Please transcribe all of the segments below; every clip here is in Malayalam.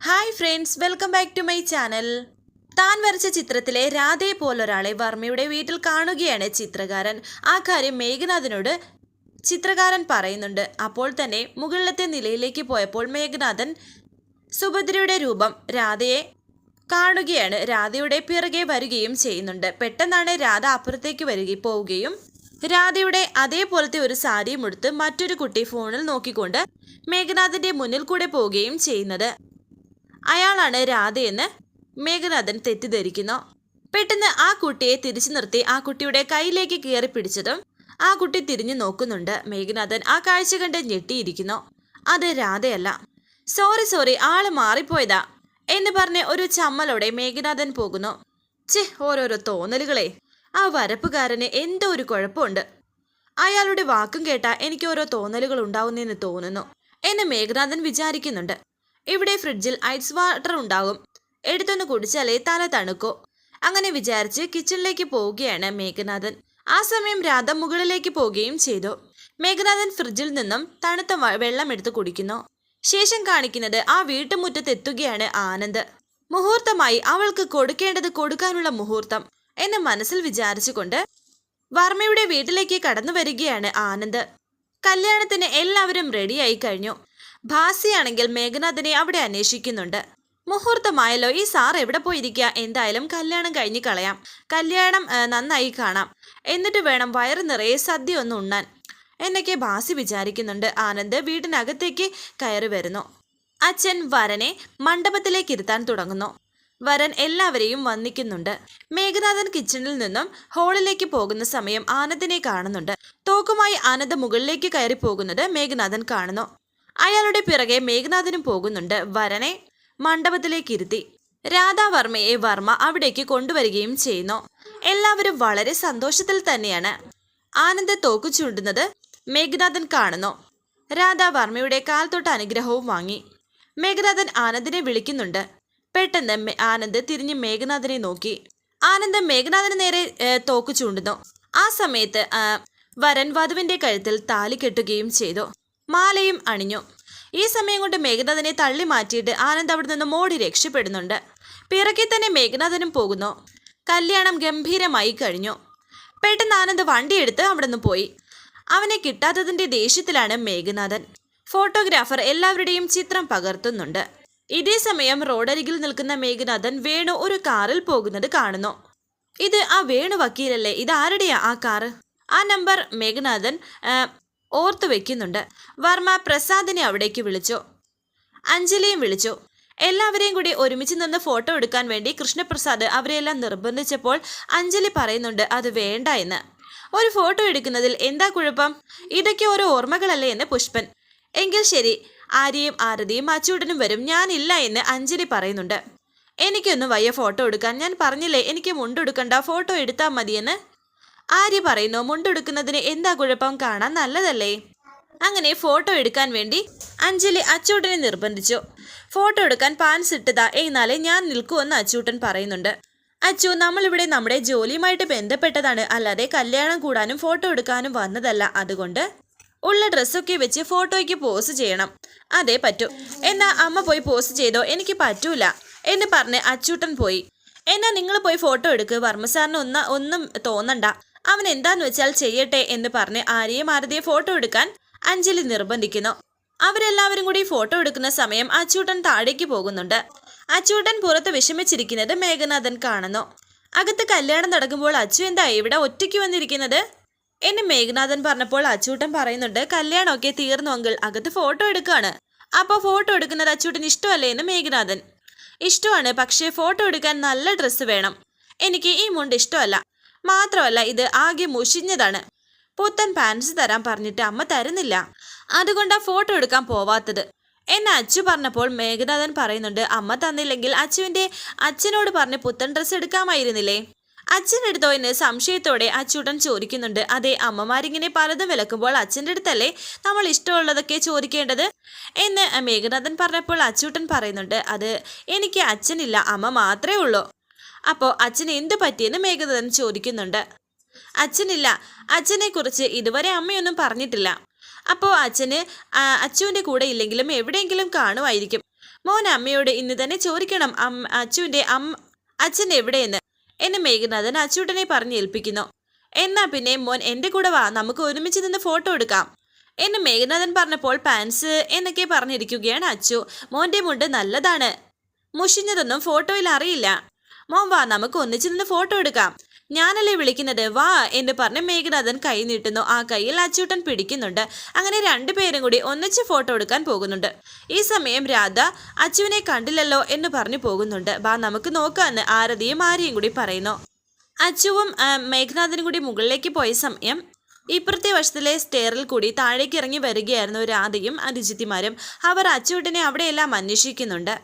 Hi friends welcome back to my channel. താൻ വരച്ച ചിത്രത്തിലെ രാധയെ പോലൊരാളെ വർമ്മയുടെ വീട്ടിൽ കാണുകയാണ് ചിത്രകാരൻ. ആ കാര്യം മേഘനാഥനോട് ചിത്രകാരൻ പറയുന്നുണ്ട്. അപ്പോൾ തന്നെ മുകളിലത്തെ നിലയിലേക്ക് പോയപ്പോൾ മേഘനാഥൻ സുഭദ്രയുടെ രൂപം രാധയെ കാണുകയാണ്. രാധയുടെ പിറകെ വരികയും ചെയ്യുന്നുണ്ട്. പെട്ടെന്നാണ് രാധ അപ്പുറത്തേക്ക് വരിക പോവുകയും രാധയുടെ അതേപോലത്തെ ഒരു സാരിയും എടുത്ത് മറ്റൊരു കുട്ടി ഫോണിൽ നോക്കിക്കൊണ്ട് മേഘനാഥന്റെ മുന്നിൽ കൂടെ പോവുകയും ചെയ്യുന്നത്. അയാളാണ് രാധയെന്ന് മേഘനാഥൻ തെറ്റിദ്ധരിക്കുന്നു. പെട്ടെന്ന് ആ കുട്ടിയെ തിരിച്ചു നിർത്തി ആ കുട്ടിയുടെ കയ്യിലേക്ക് കയറി പിടിച്ചതും ആ കുട്ടി തിരിഞ്ഞു നോക്കുന്നുണ്ട്. മേഘനാഥൻ ആ കാഴ്ച കണ്ട് ഞെട്ടിയിരിക്കുന്നു. അത് രാധയല്ല. സോറി സോറി ആൾ മാറിപ്പോയതാ എന്ന് പറഞ്ഞ് ഒരു ചമ്മലോടെ മേഘനാഥൻ പോകുന്നു. ചെ ഓരോരോ തോന്നലുകളെ. ആ വരപ്പുകാരന് എന്തോ ഒരു കുഴപ്പമുണ്ട്. അയാളുടെ വാക്കും കേട്ടാ എനിക്ക് ഓരോ തോന്നലുകൾ ഉണ്ടാവുന്നെന്ന് തോന്നുന്നു എന്ന് മേഘനാഥൻ വിചാരിക്കുന്നുണ്ട്. ഇവിടെ ഫ്രിഡ്ജിൽ ഐസ് വാട്ടർ ഉണ്ടാകും. എടുത്തൊന്ന് കുടിച്ചാലേ തല തണുക്കോ. അങ്ങനെ വിചാരിച്ച് കിച്ചണിലേക്ക് പോവുകയാണ് മേഘനാഥൻ. ആ സമയം രാധ മുകളിലേക്ക് പോവുകയും ചെയ്തു. മേഘനാഥൻ ഫ്രിഡ്ജിൽ നിന്നും തണുത്ത വെള്ളം എടുത്ത് കുടിക്കുന്നു. ശേഷം കാണിക്കുന്നത് ആ വീട്ടുമുറ്റത്തെത്തുകയാണ് ആനന്ദ്. മുഹൂർത്തമായി അവൾക്ക് കൊടുക്കേണ്ടത് കൊടുക്കാനുള്ള മുഹൂർത്തം എന്ന് മനസ്സിൽ വിചാരിച്ചുകൊണ്ട് വർമ്മയുടെ വീട്ടിലേക്ക് കടന്നു വരികയാണ് ആനന്ദ്. കല്യാണത്തിന് എല്ലാവരും റെഡിയായി കഴിഞ്ഞു. ഭാസിയാണെങ്കിൽ മേഘനാഥിനെ അവിടെ അന്വേഷിക്കുന്നുണ്ട്. മുഹൂർത്തമായല്ലോ ഈ സാർ എവിടെ പോയിരിക്കുക എന്തായാലും കല്യാണം കഴിഞ്ഞ് കളയാം. കല്യാണം നന്നായി കാണാം. എന്നിട്ട് വേണം വയറ് നിറയെ സദ്യ ഒന്ന് ഉണ്ണാൻ. എന്നൊക്കെ ഭാസി വിചാരിക്കുന്നുണ്ട്. ആനന്ദ് വീടിനകത്തേക്ക് കയറി വരുന്നു. അച്ഛൻ വരനെ മണ്ഡപത്തിലേക്ക് ഇരുത്താൻ തുടങ്ങുന്നു. വരൻ എല്ലാവരെയും വന്നിക്കുന്നുണ്ട് മേഘനാഥൻ കിച്ചണിൽ നിന്നും ഹാളിലേക്ക് പോകുന്ന സമയം ആനന്ദിനെ കാണുന്നുണ്ട്. തോക്കുമായി ആനന്ദ് മുകളിലേക്ക് കയറി പോകുന്നത് മേഘനാഥൻ കാണുന്നു. അയാളുടെ പിറകെ മേഘനാഥനും പോകുന്നുണ്ട് വരനെ മണ്ഡപത്തിലേക്ക് ഇരുത്തി. രാധാവർമ്മയെ വർമ്മ അവിടേക്ക് കൊണ്ടുവരികയും ചെയ്യുന്നു. എല്ലാവരും വളരെ സന്തോഷത്തിൽ തന്നെയാണ്. ആനന്ദ തോക്കു ചൂണ്ടുന്നത് മേഘനാഥൻ കാണുന്നു. രാധാവർമ്മയുടെ കാൽ തൊട്ട് അനുഗ്രഹവും വാങ്ങി. മേഘനാഥൻ ആനന്ദിനെ വിളിക്കുന്നുണ്ട്. പെട്ടെന്ന് ആനന്ദ് തിരിഞ്ഞ് മേഘനാഥനെ നോക്കി. ആനന്ദ് മേഘനാഥന് നേരെ തോക്കു ചൂണ്ടുന്നു. ആ സമയത്ത് വരൻ വധുവിന്റെ കഴുത്തിൽ താലി കെട്ടുകയും ചെയ്തു. മാലയും അണിഞ്ഞു. ഈ സമയം കൊണ്ട് മേഘനാഥനെ തള്ളി മാറ്റിയിട്ട് ആനന്ദ് അവിടെ നിന്ന് മോടി രക്ഷപ്പെടുന്നുണ്ട്. പിറക്കി തന്നെ മേഘനാഥനും പോകുന്നു. കല്യാണം ഗംഭീരമായി കഴിഞ്ഞു. പെട്ടെന്ന് ആനന്ദ് വണ്ടിയെടുത്ത് അവിടെ നിന്ന് പോയി. അവനെ കിട്ടാത്തതിന്റെ ദേഷ്യത്തിലാണ് മേഘനാഥൻ. ഫോട്ടോഗ്രാഫർ എല്ലാവരുടെയും ചിത്രം പകർത്തുന്നുണ്ട്. ഇതേ സമയം റോഡരികിൽ നിൽക്കുന്ന മേഘനാഥൻ വേണു ഒരു കാറിൽ പോകുന്നത് കാണുന്നു. ഇത് ആ വേണു വക്കീലല്ലേ? ഇത് ആരുടെയാ ആ കാറ്? ആ നമ്പർ മേഘനാഥൻ ഓർത്തു വെക്കുന്നുണ്ട്. വർമ്മ പ്രസാദിനെ അവിടേക്ക് വിളിച്ചു. അഞ്ജലിയും വിളിച്ചു. എല്ലാവരെയും കൂടി ഒരുമിച്ച് നിന്ന് ഫോട്ടോ എടുക്കാൻ വേണ്ടി കൃഷ്ണപ്രസാദ് അവരെയെല്ലാം നിർബന്ധിച്ചപ്പോൾ അഞ്ജലി പറയുന്നുണ്ട് അത് വേണ്ട എന്ന്. ഒരു ഫോട്ടോ എടുക്കുന്നതിൽ എന്താ കുഴപ്പം? ഇതൊക്കെ ഓരോ ഓർമ്മകളല്ലേ എന്ന് പുഷ്പൻ. എങ്കിൽ ശരി ആര്യയും ആരതിയും അച്ചൂടനും വരും. ഞാനില്ല എന്ന് അഞ്ജലി പറയുന്നുണ്ട്. എനിക്കൊന്നും വയ്യ ഫോട്ടോ എടുക്കാൻ. ഞാൻ പറഞ്ഞില്ലേ എനിക്ക് മുണ്ടെടുക്കണ്ട ഫോട്ടോ എടുത്താൽ മതിയെന്ന്. ആര്യ പറയുന്നു മുണ്ടെടുക്കുന്നതിന് എന്താ കുഴപ്പം? കാണാൻ നല്ലതല്ലേ? അങ്ങനെ ഫോട്ടോ എടുക്കാൻ വേണ്ടി അഞ്ജലി അച്ചൂട്ടനെ നിർബന്ധിച്ചു. ഫോട്ടോ എടുക്കാൻ പാൻസ് ഇട്ടതാ എന്നാലേ ഞാൻ നിൽക്കുമെന്ന് അച്ചൂട്ടൻ പറയുന്നുണ്ട്. അച്ചു നമ്മളിവിടെ നമ്മുടെ ജോലിയുമായിട്ട് ബന്ധപ്പെട്ടതാണ്. അല്ലാതെ കല്യാണം കൂടാനും ഫോട്ടോ എടുക്കാനും വന്നതല്ല. അതുകൊണ്ട് ഉള്ള ഡ്രസ്സൊക്കെ വെച്ച് ഫോട്ടോയ്ക്ക് പോസ് ചെയ്യണം. അതെ പറ്റൂ. എന്നാ അമ്മ പോയി പോസ് ചെയ്തോ? എനിക്ക് പറ്റൂല. എന്ന് പറഞ്ഞ് അച്ചൂട്ടൻ പോയി. എന്നാ നിങ്ങൾ പോയി ഫോട്ടോ എടുക്ക്. വർമ്മ സാറിന് ഒന്ന ഒന്നും തോന്നണ്ട. അവൻ എന്താന്ന് വെച്ചാൽ ചെയ്യട്ടെ എന്ന് പറഞ്ഞ് ആര്യയും ആരതിയെ ഫോട്ടോ എടുക്കാൻ അഞ്ജലി നിർബന്ധിക്കുന്നു. അവരെല്ലാവരും കൂടി ഫോട്ടോ എടുക്കുന്ന സമയം അച്ചൂട്ടൻ താഴേക്ക് പോകുന്നുണ്ട്. അച്ചൂട്ടൻ പുറത്ത് വിഷമിച്ചിരിക്കുന്നത് മേഘനാഥൻ കാണുന്നു. അകത്ത് കല്യാണം നടക്കുമ്പോൾ അച്ചു എന്താ ഇവിടെ ഒറ്റയ്ക്ക് വന്നിരിക്കുന്നത്? എന്ന് മേഘനാഥൻ പറഞ്ഞപ്പോൾ അച്ചൂട്ടൻ പറയുന്നുണ്ട് കല്യാണമൊക്കെ തീർന്നു അങ്കിൾ. അകത്ത് ഫോട്ടോ എടുക്കുകയാണ് അപ്പോൾ ഫോട്ടോ എടുക്കുന്നത് അച്ചൂട്ടൻ ഇഷ്ടമല്ലേ? എന്ന് മേഘനാഥൻ. ഇഷ്ടമാണ്. പക്ഷേ ഫോട്ടോ എടുക്കാൻ നല്ല ഡ്രസ്സ് വേണം. എനിക്ക് ഈ മുണ്ട് ഇഷ്ടമല്ല. മാത്രമല്ല ഇത് ആകെ മുഷിഞ്ഞതാണ്. പുത്തൻ പാൻസ് തരാൻ പറഞ്ഞിട്ട് അമ്മ തരുന്നില്ല. അതുകൊണ്ടാ ഫോട്ടോ എടുക്കാൻ പോവാത്തത്. എന്നെ അച്ചു പറഞ്ഞപ്പോൾ മേഘനാഥൻ പറയുന്നുണ്ട് അമ്മ തന്നില്ലെങ്കിൽ അച്ചുവിന്റെ അച്ഛനോട് പറഞ്ഞ് പുത്തൻ ഡ്രസ്സ് എടുക്കാമായിരുന്നില്ലേ? അച്ഛൻ എടുത്തോ എന്ന് സംശയത്തോടെ അച്ചൂട്ടൻ ചോദിക്കുന്നുണ്ട് അതെ അമ്മമാരിങ്ങനെ പലതും വിലക്കുമ്പോൾ അച്ഛന്റെ അടുത്തല്ലേ നമ്മൾ ഇഷ്ടമുള്ളതൊക്കെ ചോദിക്കേണ്ടത്? എന്ന് മേഘനാഥൻ പറഞ്ഞപ്പോൾ അച്ചൂട്ടൻ പറയുന്നുണ്ട് അത് എനിക്ക് അച്ഛനില്ല അമ്മ മാത്രമേ ഉള്ളൂ. അപ്പോൾ അച്ഛന് എന്ത് പറ്റിയെന്ന് മേഘദത്തൻ ചോദിക്കുന്നുണ്ട്. അച്ഛനില്ല. അച്ഛനെ കുറിച്ച് ഇതുവരെ അമ്മയൊന്നും പറഞ്ഞിട്ടില്ല. അപ്പോൾ അച്ഛന് അച്ചുവിന്റെ കൂടെ ഇല്ലെങ്കിലും എവിടെയെങ്കിലും കാണുമായിരിക്കും. മോൻ അമ്മയോട് ഇന്ന് തന്നെ ചോദിക്കണം അമ്മ അമ്മ അച്ഛൻ എവിടെയെന്ന്. എന്നെ മേഘനാഥൻ അച്ചൂട്ടനെ പറഞ്ഞ് ഏൽപ്പിക്കുന്നു. എന്നാ പിന്നെ മോൻ എന്റെ കൂടെ വാ നമുക്ക് ഒരുമിച്ച് നിന്ന് ഫോട്ടോ എടുക്കാം. എന്നെ മേഘനാഥൻ പറഞ്ഞപ്പോൾ പാൻസ് എന്നൊക്കെ പറഞ്ഞിരിക്കുകയാണ് അച്ചു. മോന്റെ മുണ്ട് നല്ലതാണ്. മുഷിഞ്ഞതൊന്നും ഫോട്ടോയിൽ അറിയില്ല. മോൻ വാ നമുക്ക് ഒന്നിച്ച് നിന്ന് ഫോട്ടോ എടുക്കാം. ഞാനല്ലേ വിളിക്കുന്നത്? വാ എന്ന് പറഞ്ഞ് മേഘനാഥൻ കൈ നീട്ടുന്നു. ആ കൈയിൽ അച്ചൂട്ടൻ പിടിക്കുന്നുണ്ട്. അങ്ങനെ രണ്ടുപേരും കൂടി ഒന്നിച്ച് ഫോട്ടോ എടുക്കാൻ പോകുന്നുണ്ട്. ഈ സമയം രാധ അച്ചുവിനെ കണ്ടില്ലല്ലോ എന്ന് പറഞ്ഞു പോകുന്നുണ്ട്. വാ നമുക്ക് നോക്കാന്ന് ആരതിയും ആര്യയും കൂടി പറയുന്നു. അച്ചുവും മേഘനാഥനും കൂടി മുകളിലേക്ക് പോയ സമയം ഇപ്പുറത്തെ വശത്തിലെ സ്റ്റെയറിൽ കൂടി താഴേക്ക് ഇറങ്ങി വരികയായിരുന്നു രാധയും അരിജിത്തിമാരും അവർ അച്ചുവിട്ടിനെ അവിടെയെല്ലാം അന്വേഷിക്കുന്നുണ്ട്.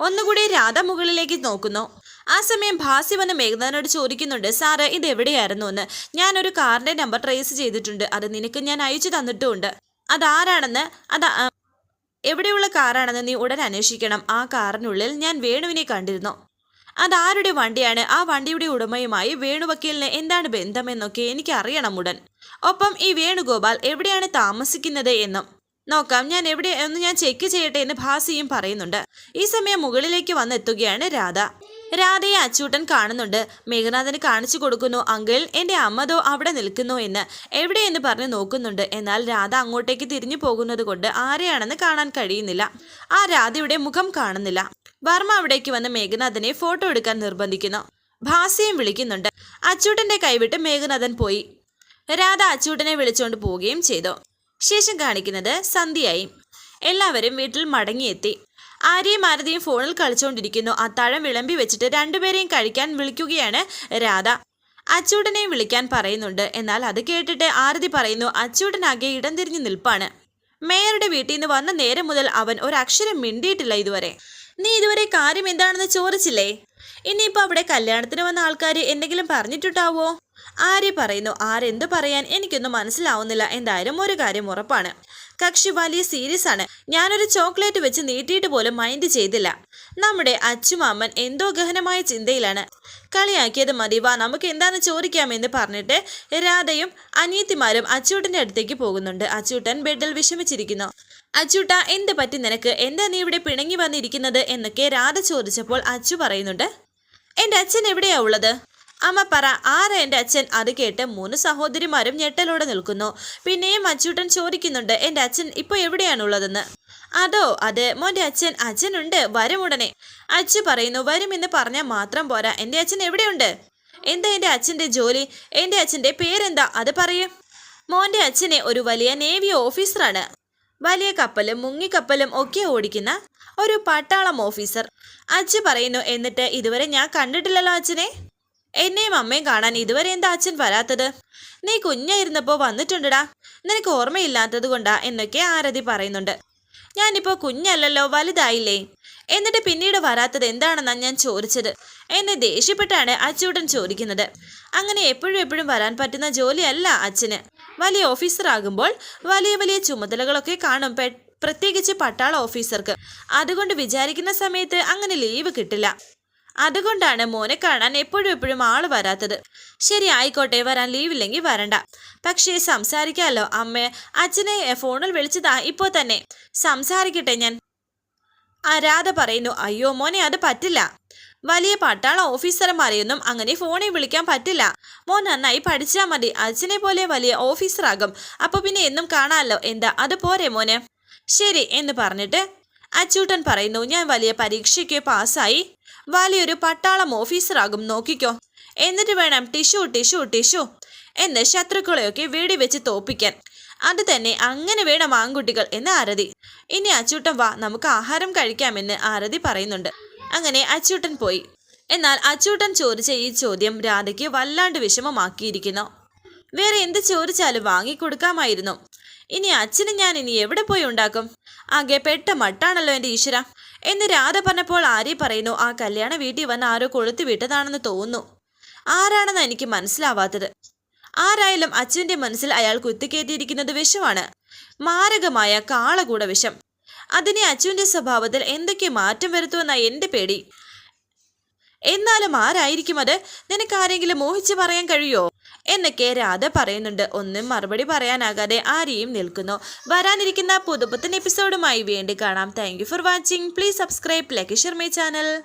ഒന്നുകൂടി രാധ മുകളിലേക്ക് നോക്കുന്നു. ആ സമയം ഭാസി വന്ന് മേഘനാഥനോട് ചോദിക്കുന്നുണ്ട് സാറ് ഇത് എവിടെയായിരുന്നു എന്ന്? ഞാനൊരു കാറിന്റെ നമ്പർ ട്രേസ് ചെയ്തിട്ടുണ്ട്. അത് നിനക്ക് ഞാൻ അയച്ചു തന്നിട്ടുമുണ്ട്. അതാരാണെന്ന് അത് എവിടെയുള്ള കാറാണെന്ന് നീ ഉടൻ അന്വേഷിക്കണം. ആ കാറിനുള്ളിൽ ഞാൻ വേണുവിനെ കണ്ടിരുന്നു. അതാരുടെ വണ്ടിയാണ്? ആ വണ്ടിയുടെ ഉടമയുമായി വേണുവക്കീലിന് എന്താണ് ബന്ധമെന്നൊക്കെ എനിക്ക് അറിയണം ഉടൻ. ഒപ്പം ഈ വേണുഗോപാൽ എവിടെയാണ് താമസിക്കുന്നത് എന്നും. നോക്കാം ഞാൻ എവിടെ എന്ന് ഞാൻ ചെക്ക് ചെയ്യട്ടെ എന്ന് ഭാസിയും പറയുന്നുണ്ട്. ഈ സമയം മുകളിലേക്ക് വന്നെത്തുകയാണ് രാധ. രാധയെ അച്ചൂട്ടൻ കാണുന്നുണ്ട്. മേഘനാഥന് കാണിച്ചു കൊടുക്കുന്നു അങ്കിൾ എന്റെ അമ്മതോ അവിടെ നിൽക്കുന്നു എന്ന്. എവിടെയെന്ന് പറഞ്ഞ് നോക്കുന്നുണ്ട്. എന്നാൽ രാധ അങ്ങോട്ടേക്ക് തിരിഞ്ഞു പോകുന്നത് കൊണ്ട് ആരെയാണെന്ന് കാണാൻ കഴിയുന്നില്ല. ആ രാധയുടെ മുഖം കാണുന്നില്ല. വർമ്മ അവിടേക്ക് വന്ന് മേഘനാഥനെ ഫോട്ടോ എടുക്കാൻ നിർബന്ധിക്കുന്നു. ഭാസിയും വിളിക്കുന്നുണ്ട്. അച്ചൂട്ടന്റെ കൈവിട്ട് മേഘനാഥൻ പോയി. രാധ അച്ചൂട്ടനെ വിളിച്ചുകൊണ്ട് പോവുകയും ചെയ്തു. ശേഷം കാണിക്കുന്നത് സന്ധ്യയായി. എല്ലാവരും വീട്ടിൽ മടങ്ങിയെത്തി. ആര്യയും ആരതിയും ഫോണിൽ കളിച്ചുകൊണ്ടിരിക്കുന്നു. അത്താഴം വിളമ്പി വെച്ചിട്ട് രണ്ടുപേരെയും കഴിക്കാൻ വിളിക്കുകയാണ് രാധ. അച്ചൂടനെയും വിളിക്കാൻ പറയുന്നുണ്ട്. എന്നാൽ അത് കേട്ടിട്ട് ആരതി പറയുന്നു അച്ചൂടനാകെ ഇടം തിരിഞ്ഞു നിൽപ്പാണ്. മേയറുടെ വീട്ടിൽ നിന്ന് വന്ന നേരം മുതൽ അവൻ ഒരക്ഷരം മിണ്ടിയിട്ടില്ല ഇതുവരെ. നീ ഇതുവരെ കാര്യം എന്താണെന്ന് ചോദിച്ചില്ലേ? ഇനിയിപ്പോ അവിടെ കല്യാണത്തിന് വന്ന ആൾക്കാർ എന്തെങ്കിലും പറഞ്ഞിട്ടുണ്ടാവോ? ആര്യ പറയുന്നു ആരെന്ത് പറയാൻ എനിക്കൊന്നും മനസ്സിലാവുന്നില്ല. എന്തായാലും ഒരു കാര്യം ഉറപ്പാണ്. കക്ഷി വലിയ സീരിയസ് ആണ്. ഞാനൊരു ചോക്ലേറ്റ് വെച്ച് നീട്ടിയിട്ട് പോലും മൈൻഡ് ചെയ്തില്ല. നമ്മുടെ അച്ചുമാമൻ എന്തോ ഗഹനമായ ചിന്തയിലാണ്. കളിയാക്കിയത് മതി വാ നമുക്ക് എന്താന്ന് ചോദിക്കാമെന്ന് പറഞ്ഞിട്ട് രാധയും അനിയത്തിമാരും അച്ചൂട്ടന്റെ അടുത്തേക്ക് പോകുന്നുണ്ട്. അച്ചൂട്ടൻ ബെഡിൽ വിഷമിച്ചിരിക്കുന്നു. അച്ചൂട്ട എന്ത് പറ്റി നിനക്ക്? എന്താ നീ ഇവിടെ പിണങ്ങി വന്നിരിക്കുന്നത് എന്നൊക്കെ രാധ ചോദിച്ചപ്പോൾ അച്ചു പറയുന്നുണ്ട്. എന്റെ അച്ഛൻ എവിടെയാ ഉള്ളത്? അമ്മ പറ ആരാ എന്റെ അച്ഛൻ? അത് കേട്ട് മൂന്ന് സഹോദരിമാരും ഞെട്ടലോടെ നിൽക്കുന്നു. പിന്നെയും അച്ചൂട്ടൻ ചോദിക്കുന്നുണ്ട് എന്റെ അച്ഛൻ ഇപ്പോൾ എവിടെയാണുള്ളതെന്ന്? അതോ അത് മോന്റെ അച്ഛൻ അച്ഛനുണ്ട് വരും ഉടനെ. അച്ചു പറയുന്നു വരുമെന്ന് പറഞ്ഞാൽ മാത്രം പോരാ. എന്റെ അച്ഛൻ എവിടെയുണ്ട്? എന്താ എന്റെ അച്ഛന്റെ ജോലി? എന്റെ അച്ഛന്റെ പേരെന്താ? അത് പറയൂ. മോന്റെ അച്ഛനെ ഒരു വലിയ നേവി ഓഫീസറാണ്. വലിയ കപ്പലും മുങ്ങിക്കപ്പലും ഒക്കെ ഓടിക്കുന്ന ഒരു പട്ടാളം ഓഫീസർ. അച്ഛ പറയുന്നു എന്നിട്ട് ഇതുവരെ ഞാൻ കണ്ടിട്ടില്ലല്ലോ അച്ഛനെ. എന്നെയും അമ്മയും കാണാൻ ഇതുവരെ എന്താ അച്ഛൻ വരാത്തത്? നീ കുഞ്ഞായിരുന്നപ്പോ വന്നിട്ടുണ്ടടാ. നിനക്ക് ഓർമ്മയില്ലാത്തത് കൊണ്ടാ എന്നൊക്കെ ആരതി പറയുന്നുണ്ട്. ഞാനിപ്പോ കുഞ്ഞല്ലല്ലോ വലുതായില്ലേ. എന്നിട്ട് പിന്നീട് വരാത്തത് എന്താണെന്നാ ഞാൻ ചോദിച്ചത്. എന്നെ ദേഷ്യപ്പെട്ടാണ് അച്ചൂട്ടൻ ചോദിക്കുന്നത്. അങ്ങനെ എപ്പോഴും എപ്പോഴും വരാൻ പറ്റുന്ന ജോലിയല്ല അച്ഛന്. വലിയ ഓഫീസർ ആകുമ്പോൾ വലിയ വലിയ ചുമതലകളൊക്കെ കാണും പ്രത്യേകിച്ച് പട്ടാള ഓഫീസർക്ക്. അതുകൊണ്ട് വിചാരിക്കുന്ന സമയത്ത് അങ്ങനെ ലീവ് കിട്ടില്ല. അതുകൊണ്ടാണ് മോനെ കാണാൻ എപ്പോഴും എപ്പോഴും ആൾ വരാത്തത്. ശരി ആയിക്കോട്ടെ വരാൻ ലീവില്ലെങ്കിൽ വരണ്ട. പക്ഷേ സംസാരിക്കാമല്ലോ അമ്മ? അച്ഛനെ ഫോണിൽ വിളിച്ചതാ ഇപ്പോൾ തന്നെ. സംസാരിക്കട്ടെ ഞാൻ. ആ രാധ പറയുന്നു അയ്യോ മോനെ അത് പറ്റില്ല. വലിയ പട്ടാള ഓഫീസർമാരെയൊന്നും അങ്ങനെ ഫോണിൽ വിളിക്കാൻ പറ്റില്ല. മോൻ നന്നായി പഠിച്ചാൽ മതി. അച്ഛനെ പോലെ വലിയ ഓഫീസറാകും. അപ്പൊ പിന്നെ എന്നും കാണാമല്ലോ എന്താ? അത് പോരെ മോന്? ശരി എന്ന് പറഞ്ഞിട്ട് അച്ചൂട്ടൻ പറയുന്നു ഞാൻ വലിയ പരീക്ഷയ്ക്ക് പാസ്സായി വലിയൊരു പട്ടാളം ഓഫീസറാകും നോക്കിക്കോ. എന്നിട്ട് വേണം ടിഷ്യൂ ടിഷ്യൂ ടിഷ്യൂ എന്ന് ശത്രുക്കളെയൊക്കെ വെടിവെച്ച് തോപ്പിക്കാൻ. അത് തന്നെ അങ്ങനെ വേണം ആൺകുട്ടികൾ എന്ന് ആരതി ഇനി അച്ചൂട്ടൻ വാ നമുക്ക് ആഹാരം കഴിക്കാമെന്ന് ആരതി പറയുന്നുണ്ട്. അങ്ങനെ അച്ചൂട്ടൻ പോയി. എന്നാൽ അച്ചൂട്ടൻ ചോദിച്ച ഈ ചോദ്യം രാധയ്ക്ക് വല്ലാണ്ട് വിഷമമാക്കിയിരിക്കുന്നു. വേറെ എന്ത് ചോദിച്ചാലും വാങ്ങിക്കൊടുക്കാമായിരുന്നു. ഇനി അച്ഛന് ഞാൻ ഇനി എവിടെ പോയി ഉണ്ടാക്കും? ആകെ പെട്ട മട്ടാണല്ലോ എന്റെ ഈശ്വര. എന്ന് രാധ പറഞ്ഞപ്പോൾ ആര്യ പറയുന്നു ആ കല്യാണ വീട്ടിൽ വന്ന് ആരോ കൊളുത്തി വിട്ടതാണെന്ന് തോന്നുന്നു. ആരാണെന്ന് എനിക്ക് മനസ്സിലാവാത്തത്? ആരായാലും അച്ഛന്റെ മനസ്സിൽ അയാൾ കുത്തിക്കേറ്റിയിരിക്കുന്നത് വിഷമാണ്. മാരകമായ കാളകൂട വിഷം. അതിനെ അച്ഛന്റെ സ്വഭാവത്തിൽ എന്തൊക്കെ മാറ്റം വരുത്തുമെന്ന എന്റെ പേടി. എന്നാലും ആരായിരിക്കും അത്? നിനക്ക് ആരെങ്കിലും മോഹിച്ച് പറയാൻ കഴിയോ? എന്നൊക്കെ രാധ പറയുന്നുണ്ട്. ഒന്നും മറുപടി പറയാനാകാതെ ആരെയും നിൽക്കുന്നു. വരാനിരിക്കുന്ന പുതുപുത്തൻ എപ്പിസോഡുമായി വേണ്ടി കാണാം. Thank for watching please subscribe like share share my channel